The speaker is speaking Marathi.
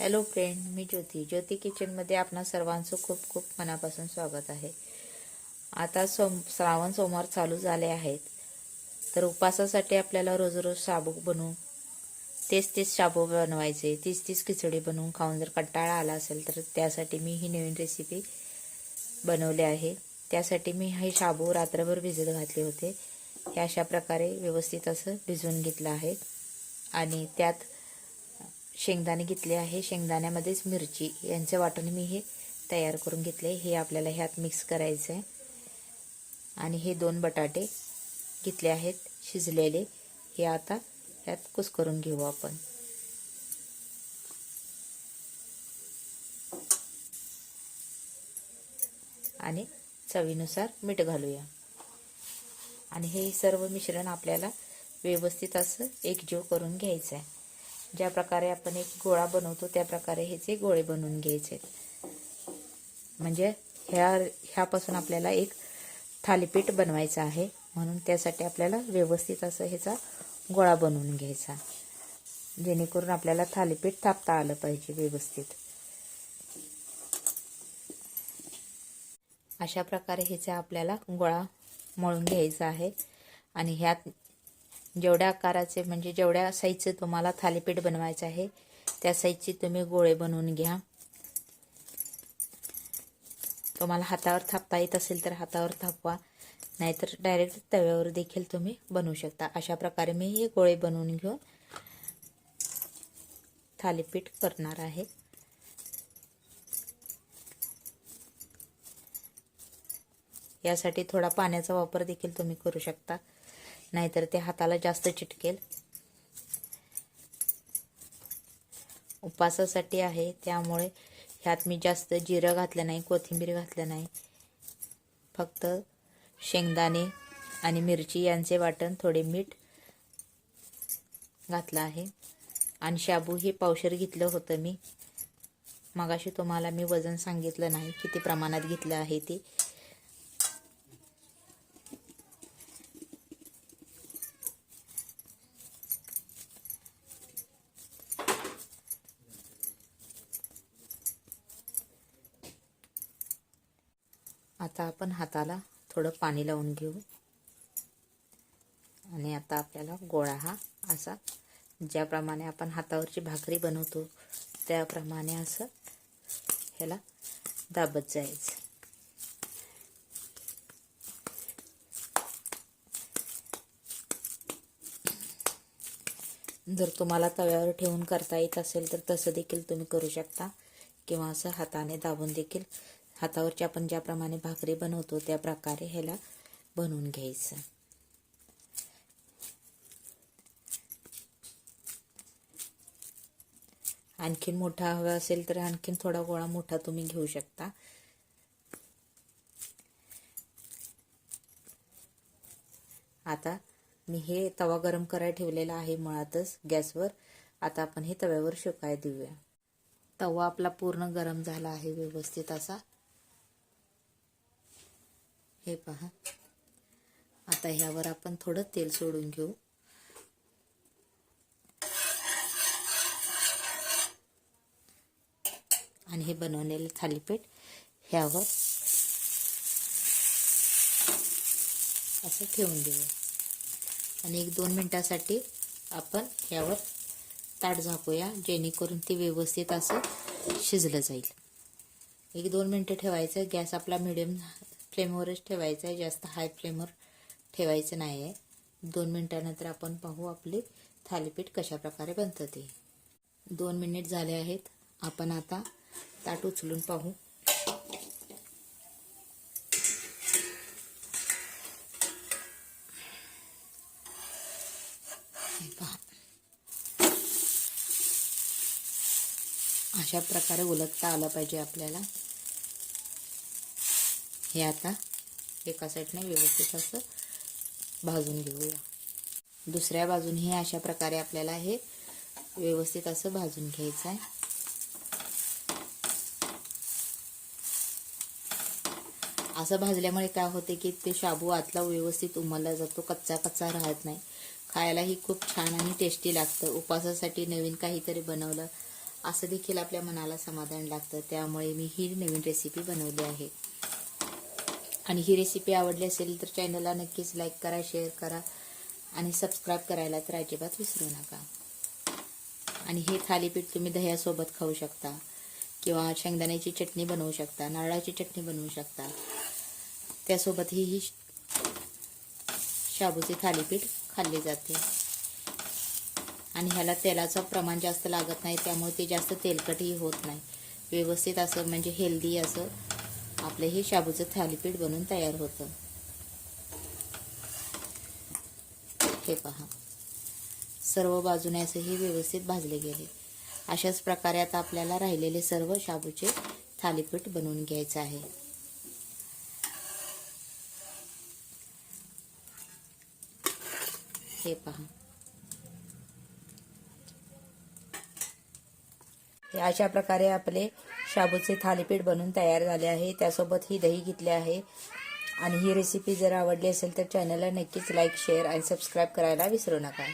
हॅलो फ्रेंड मी ज्योती. ज्योती किचनमध्ये आपणा सर्वांचं खूप खूप मनापासून स्वागत आहे. आता सोम श्रावण सोमवार चालू झाले आहेत. तर उपासासाठी आपल्याला रोज रोज शाबू बनवू तेच तेच शाबू बनवायचे तीच तीच खिचडी बनवून खाऊन जर कंटाळा आला असेल तर त्यासाठी मी ही नवीन रेसिपी बनवली आहे. त्यासाठी मी हे शाबू रात्रभर भिजत घातले होते. हे अशा प्रकारे व्यवस्थित असं भिजवून घेतलं आहे. आणि त्यात शेंगदाणे घेतले आहे. शेंगदाण्यामध्येच मिरची. यांचे वाटण मी हे तयार करून घेतले. हे आपल्याला ह्यात मिक्स करायचं आहे आणि हे दोन बटाटे घेतले आहेत शिजलेले. हे आता ह्यात कुस्करून घेऊ आपण. आणि चवीनुसार मीठ घालूया. आणि हे सर्व मिश्रण आपल्याला व्यवस्थित असं एकजीव करून घ्यायचं आहे ज्या प्रकारे आपण एक गोळा बनवतो त्या प्रकारे ह्याचे गोळे बनवून घ्यायचे म्हणजे ह्या ह्यापासून आपल्याला एक थालीपीठ बनवायचं आहे. म्हणून त्यासाठी आपल्याला व्यवस्थित असं ह्याचा गोळा बनवून घ्यायचा. जेणेकरून आपल्याला थालीपीठ थापता आलं पाहिजे व्यवस्थित. अशा प्रकारे ह्याचा आपल्याला गोळा मळून घ्यायचा आहे. आणि ह्यात जेवढ्या आकाराचे म्हणजे जेवढ्या साईजचे तुम्हाला थालीपीठ बनवायचं आहे त्या साईजचे तुम्ही गोळे बनवून घ्या. तुम्हाला हातावर थापता येत असेल तर हातावर थापवा नाहीतर डायरेक्ट तव्यावर देखील तुम्ही बनवू शकता. अशा प्रकारे मी हे गोळे बनवून घेऊन थालीपीठ करणार आहे. यासाठी थोडा पाण्याचा वापर देखील तुम्ही करू शकता. नाहीतर ते हाताला जास्त चिटकेल. उपासासाठी आहे त्यामुळे ह्यात मी जास्त जिरं घातलं नाही कोथिंबीर घातलं नाही. फक्त शेंगदाणे आणि मिरची यांचे वाटण थोडे मीठ घातलं आहे. आणि शाबू हे पावशर घेतलं होतं मी. मगाशी तुम्हाला मी वजन सांगितलं नाही किती प्रमाणात घेतलं आहे ते. आता आपण हाताला थोडं पाणी लावून घेऊ. आणि आता आपल्याला गोळा हा असा ज्याप्रमाणे आपण हातावरची भाकरी बनवतो त्याप्रमाणे असं ह्याला दाबत जायचं. जर तुम्हाला तव्यावर ठेवून करता येत असेल तर तसं देखील तुम्ही करू शकता किंवा असं हाताने दाबून देखील हातावरची आपण ज्याप्रमाणे भाकरी बनवतो त्या प्रकारे ह्याला बनवून घ्यायचं. आणखीन मोठा हवा असेल तर आणखीन थोडा गोळा मोठा तुम्ही घेऊ शकता. आता मी हे तवा गरम करायला ठेवलेला आहे मुळातच गॅसवर. आता आपण हे तव्यावर शेकाय देऊया. तवा आपला पूर्ण गरम झाला आहे व्यवस्थित असा. हे पहा. आता ह्यावर आपण थोडं तेल सोडून घेऊ. आणि हे बनवलेलं थालीपीठ ह्यावर असं ठेवून देऊ. आणि एक दोन मिनटासाठी आपण ह्यावर ताट झाकूया जेणेकरून ते व्यवस्थित असं शिजलं जाईल. एक दोन मिनटं ठेवायचं गॅस आपला मिडियम फ्लेमवरच ठेवायचं आहे. जास्त हाय फ्लेमवर ठेवायचं नाही आहे. दोन मिनटानंतर आपण पाहू आपली थालीपीठ कशा प्रकारे बनतं ते. दोन मिनिट झाले आहेत. आपण आता ताट उचलून पाहू. अशा प्रकारे उलटता आलं पाहिजे आपल्याला. हे आता एका साईडने व्यवस्थित असं भाजून घेऊया. दुसऱ्या बाजूनही अशा प्रकारे आपल्याला हे व्यवस्थित असं भाजून घ्यायचं आहे. असं भाजल्यामुळे काय होते की ते शाबू आतला व्यवस्थित उमलला जातो कच्चा कच्चा राहत नाही. खायलाही खूप छान आणि टेस्टी लागतं. उपासासाठी नवीन काहीतरी बनवलं असं देखील आपल्या मनाला समाधान लागतं. त्यामुळे मी ही नवीन रेसिपी बनवली आहे. आणि ही रेसिपी आवडली असेल तर चॅनलला नक्कीच लाईक करा शेअर करा आणि सबस्क्राईब करायला तर अजिबात विसरू नका. आणि हे थालीपीठ तुम्ही दह्यासोबत खाऊ शकता किंवा शेंगदाण्याची चटणी बनवू शकता नारळाची चटणी बनवू शकता. त्यासोबत ही ही शाबूचे थालीपीठ खाल्ले जाते. आणि ह्याला तेलाचं प्रमाण जास्त लागत नाही त्यामुळे ते जास्त तेलकटही होत नाही. व्यवस्थित असं म्हणजे हेल्दी असं आपलं हे शाबूचं थालीपीठ बनून तयार होतं. हे पहा. सर्व बाजूने असं हे व्यवस्थित भाजले गेले. अशाच प्रकारे आता आपल्याला राहिलेले सर्व शाबूचे थालीपीठ बनवून घ्यायचं आहे. हे पहा. हे अशा प्रकारे आपले शाबूचे थालीपीठ बनवून तयार झाले आहे. त्यासोबत ही दही घेतली आहे. आणि ही रेसिपी जर आवडली असेल तर चॅनलला नक्कीच लाईक शेअर आणि सबस्क्राईब करायला विसरू नका.